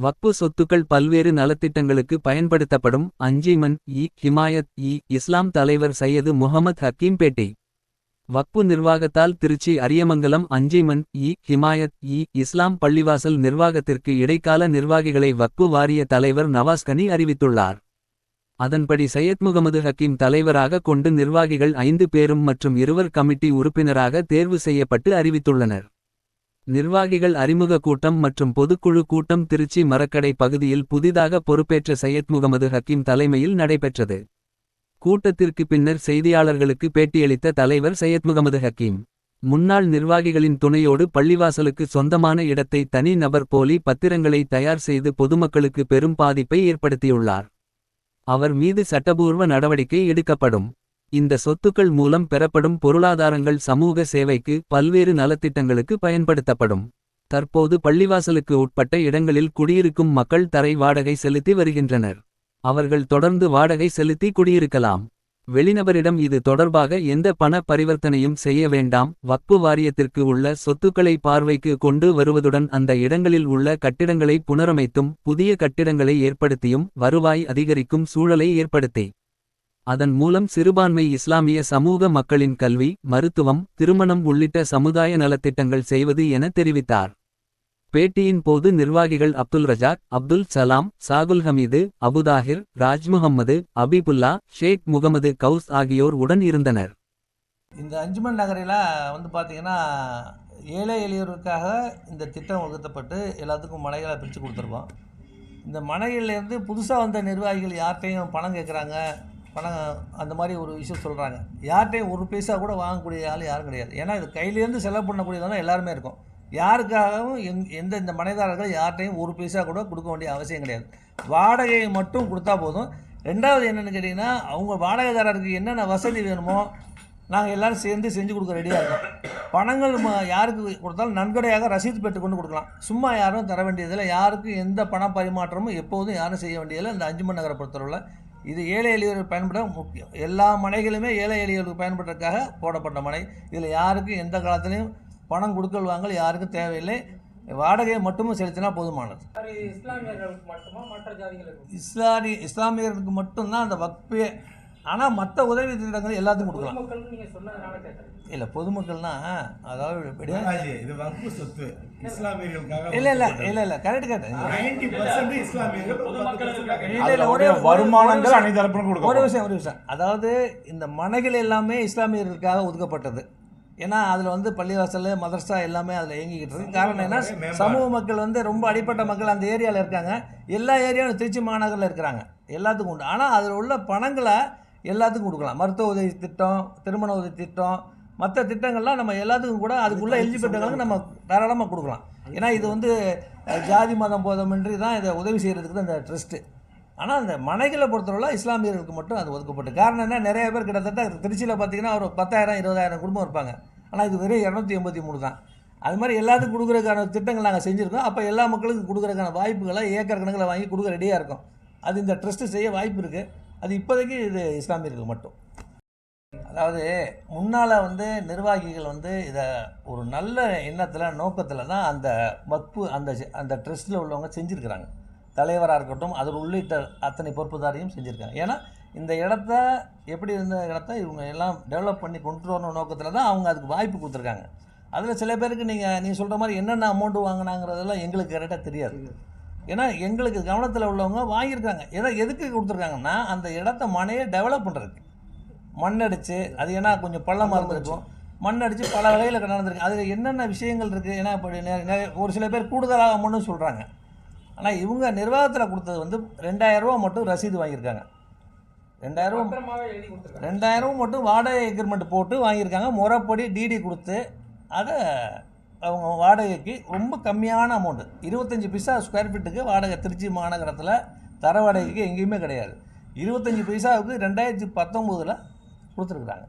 வக்பு சொத்துக்கள் பல்வேறு நலத்திட்டங்களுக்கு பயன்படுத்தப்படும் அஞ்சீமன் இ. ஹிமாயத் இ. இஸ்லாம் தலைவர் சையது முகமது ஹக்கீம்பேட்டை வக்பு நிர்வாகத்தால் திருச்சி அரியமங்கலம் அஞ்சீமன் இ. ஹிமாயத் இ. இஸ்லாம் பள்ளிவாசல் நிர்வாகத்திற்கு இடைக்கால நிர்வாகிகளை வக்பு வாரிய தலைவர் நவாஸ்கனி அறிவித்துள்ளார். அதன்படி சையத் முகமது ஹக்கீம் தலைவராக கொண்டு நிர்வாகிகள் ஐந்து பேரும் மற்றும் இருவர் கமிட்டி உறுப்பினராக தேர்வு செய்யப்பட்டு அறிவித்துள்ளனர். நிர்வாகிகள் அறிமுக கூட்டம் மற்றும் பொதுக்குழு கூட்டம் திருச்சி மரக்கடை பகுதியில் புதிதாக பொறுப்பேற்ற சையத் முகமது ஹக்கீம் தலைமையில் நடைபெற்றது. கூட்டத்திற்கு பின்னர் செய்தியாளர்களுக்கு பேட்டியளித்த தலைவர் சையத் முகமது ஹக்கீம் முன்னாள் நிர்வாகிகளின் துணையோடு பள்ளிவாசலுக்கு சொந்தமான இடத்தை தனி நபர் போலி பத்திரங்களை தயார் செய்து பொதுமக்களுக்கு பெரும் பாதிப்பை ஏற்படுத்தியுள்ளார். அவர் மீது சட்டபூர்வ நடவடிக்கை எடுக்கப்படும். இந்த சொத்துக்கள் மூலம் பெறப்படும் பொருளாதாரங்கள் சமூக சேவைக்கு பல்வேறு நலத்திட்டங்களுக்கு பயன்படுத்தப்படும். தற்போது பள்ளிவாசலுக்கு உட்பட்ட இடங்களில் குடியிருக்கும் மக்கள் தரை வாடகை செலுத்தி வருகின்றனர். அவர்கள் தொடர்ந்து வாடகை செலுத்தி குடியிருக்கலாம். வெளிநபரிடம் இது தொடர்பாக எந்த பண பரிவர்த்தனையும் செய்ய வேண்டாம். வக்பு வாரியத்திற்கு உள்ள சொத்துக்களை பார்வைக்கு கொண்டு வருவதுடன் அந்த இடங்களில் உள்ள கட்டிடங்களை புனரமைத்தும் புதிய கட்டிடங்களை ஏற்படுத்தியும் வருவாய் அதிகரிக்கும் சூழலை ஏற்படுத்தி. அதன் மூலம் சிறுபான்மை இஸ்லாமிய சமூக மக்களின் கல்வி மருத்துவம் திருமணம் உள்ளிட்ட சமுதாய நலத்திட்டங்கள் செய்வது என தெரிவித்தார். பேட்டியின் போது நிர்வாகிகள் அப்துல் ரஜாக் அப்துல் சலாம் சாகுல் ஹமீது அபுதாஹிர் ராஜ்முகம்மது அபிபுல்லா ஷேக் முகமது கவுஸ் ஆகியோர் உடன் இருந்தனர். இந்த அஞ்சுமன் நகரில் வந்து பார்த்திங்கன்னா ஏழை எளியோருக்காக இந்த திட்டம் வகுத்தப்பட்டு எல்லாத்துக்கும் மனைகளை பிரித்து கொடுத்துருக்கோம். இந்த மனைகள்லேருந்து புதுசாக வந்த நிர்வாகிகள் யார்கிட்டையும் பணம் கேட்குறாங்க பணம் அந்த மாதிரி ஒரு விஷயம் சொல்கிறாங்க யார்கிட்டையும் ஒரு பைசா கூட வாங்கக்கூடிய ஆள் யாரும் கிடையாது. ஏன்னா இது கையிலேருந்து செலவு பண்ணக்கூடியதான எல்லாருமே இருக்கும். யாருக்காகவும் எங் எந்த இந்த மனைதாரர்கள் யார்கிட்டையும் ஒரு பைசா கூட கொடுக்க வேண்டிய அவசியம் கிடையாது. வாடகையை மட்டும் கொடுத்தா போதும். ரெண்டாவது என்னென்னு கேட்டிங்கன்னா அவங்க வாடகைதாரருக்கு என்னென்ன வசதி வேணுமோ நாங்கள் எல்லோரும் சேர்ந்து செஞ்சு கொடுக்க ரெடியாக இருக்கோம். பணங்கள் யாருக்கு கொடுத்தாலும் நன்கொடையாக ரசீது பெற்று கொண்டு கொடுக்கலாம். சும்மா யாரும் தர வேண்டியதில்லை. யாருக்கும் எந்த பண பரிமாற்றமும் எப்போதும் யாரும் செய்ய வேண்டியதில்லை. இந்த அஞ்சுமன் நகரை பொறுத்தளவில் இது ஏழை எளியோர் பயன்பட முக்கியம். எல்லா மனைகளுமே ஏழை எளியோருக்கு பயன்படுறதுக்காக போடப்பட்ட மனை. இதில் யாருக்கும் எந்த காலத்துலையும் பணம் கொடுக்கல் வாங்கல் யாருக்கும் தேவையில்லை. வாடகையை மட்டும் செலுத்தினா போதுமானது. இஸ்லாமியர்களுக்கு மட்டுமா? மற்ற ஜாதிகளுக்கு? இஸ்லாமி இஸ்லாமியர்களுக்கு மட்டும்தான் அந்த வக்பே ஆனால் மற்ற உதவி திட்டங்கள் எல்லாத்துக்கும் கொடுக்கலாம். இல்லை பொதுமக்கள்னா அதாவது இது வக்ஃபு சொத்து. இஸ்லாமியர்களுக்காக இல்லை இல்லை இல்லை இல்லை கரெக்ட் கரெக்ட் 90% இஸ்லாமியர்கள் பொதுமக்களுக்காக இல்லை இல்லை ஒரே வருமானங்கள் அனைத்து தரப்பிலும் ஒரு விஷயம் ஒரு விஷயம் அதாவது இந்த மனைகள் எல்லாமே இஸ்லாமியர்களுக்காக ஒதுக்கப்பட்டது. ஏன்னா அதில் வந்து பள்ளிவாசல் மதரசா எல்லாமே அதில் இயங்கிக்கிட்டு இருக்கு. காரணம் என்ன. சமூக மக்கள் வந்து ரொம்ப அடிப்பட்ட மக்கள் அந்த ஏரியாவில் இருக்காங்க. எல்லா ஏரியாவும் திருச்சி மாநகரில் இருக்கிறாங்க. எல்லாத்துக்கும் உண்டு. ஆனால் அதில் உள்ள பணங்களை எல்லாத்துக்கும் கொடுக்கலாம். மருத்துவ உதவி திட்டம் திருமண உதவி திட்டம் மற்ற திட்டங்கள்லாம் நம்ம எல்லாத்துக்கும் கூட அதுக்குள்ளே எலிஜிபிலிட்டிகளுக்கு நம்ம தாராளமாக கொடுக்கலாம். ஏன்னா இது வந்து ஜாதி மதம் போதமின்றி தான் இதை உதவி செய்கிறதுக்கு தான் இந்த ட்ரஸ்ட்டு ஆனால் அந்த மனைகளை பொறுத்தவரை இஸ்லாமியர்களுக்கு மட்டும் அது ஒதுக்கப்பட்டு. காரணம் என்ன? நிறைய பேர் கிட்டத்தட்ட திருச்சியில் பார்த்தீங்கன்னா ஒரு பத்தாயிரம் இருபதாயிரம் குடும்பம் இருப்பாங்க. ஆனால் இது வெறும் இரநூத்தி எண்பத்தி மூணு தான். அது மாதிரி எல்லாத்துக்கும் கொடுக்குறதுக்கான திட்டங்கள் நாங்கள் செஞ்சுருக்கோம். அப்போ எல்லா மக்களுக்கும் கொடுக்குறதுக்கான வாய்ப்புகளை ஏக்கர் கணக்கில் வாங்கி கொடுக்க ரெடியாக இருக்கும். அது இந்த ட்ரஸ்ட்டு செய்ய வாய்ப்பு இருக்குது அது இப்போதைக்கு இது இஸ்லாமியர்களுக்கு மட்டும். அதாவது முன்னால் வந்து நிர்வாகிகள் வந்து இதை ஒரு நல்ல எண்ணத்தில் நோக்கத்தில் தான் அந்த வக்பு அந்த அந்த ட்ரஸ்ட்டில் உள்ளவங்க செஞ்சுருக்கிறாங்க. தலைவராக இருக்கட்டும் அதில் உள்ளிட்ட அத்தனை பொறுப்புதாரையும் செஞ்சுருக்காங்க. ஏன்னா இந்த இடத்த எப்படி இருந்த இடத்த இவங்க எல்லாம் டெவலப் பண்ணி கொண்டு வரணும் நோக்கத்தில் தான் அவங்க அதுக்கு வாய்ப்பு கொடுத்துருக்காங்க. அதில் சில பேருக்கு நீங்கள் நீ சொல்கிற மாதிரி என்னென்ன அமௌண்ட்டு வாங்கினாங்கிறதெல்லாம் எங்களுக்கு கரெக்டாக தெரியாது. ஏன்னா எங்களுக்கு கவனத்தில் உள்ளவங்க வாங்கியிருக்காங்க. எதை எதுக்கு கொடுத்துருக்காங்கன்னா அந்த இடத்த மனையை டெவலப் பண்ணுறதுக்கு மண் அடித்து அது ஏன்னா கொஞ்சம் பள்ளமாக இருந்திருக்கும். மண் அடித்து பல வகையில் நடந்திருக்கு. அதில் என்னென்ன விஷயங்கள் இருக்குது ஏன்னா இப்போ நெ- நெ- ஒரு சில பேர் கூடுதலாக அமௌண்ட்னு சொல்கிறாங்க ஆனால் இவங்க நிர்வாகத்தில் கொடுத்தது வந்து ரெண்டாயிரம் ரூபா மட்டும் ரசீது வாங்கியிருக்காங்க. ரெண்டாயிரம் ரெண்டாயிரம் மட்டும் வாடகை எக்ரிமெண்ட் போட்டு வாங்கியிருக்காங்க. முறைப்படி டிடி கொடுத்து அதை அவங்க வாடகைக்கு ரொம்ப கம்மியான அமௌண்ட்டு இருபத்தஞ்சி பைசா ஸ்கொயர் ஃபீட்டுக்கு வாடகை திருச்சி மாநகரத்தில் தர வாடகைக்கு எங்கேயுமே கிடையாது. இருபத்தஞ்சி பைசாவுக்கு ரெண்டாயிரத்தி பத்தொம்போதில் கொடுத்துருக்குறாங்க.